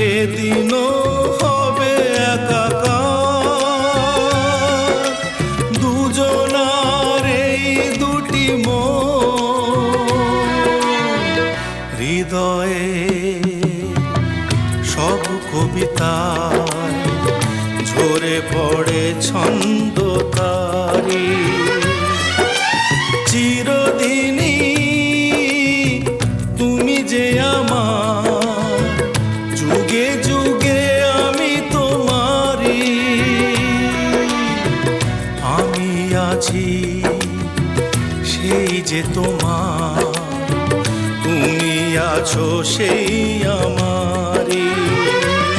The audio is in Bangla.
চিরদিনও হবে একাকার। দুজনার এই দুটি মন। হৃদয়ে সব কবিতায় ঝরে পড়ে ছন্দ তারি চিরদিনই তুমি যে আমার আছি সেই যে তোমার। তুমি আছো সেই আমারি।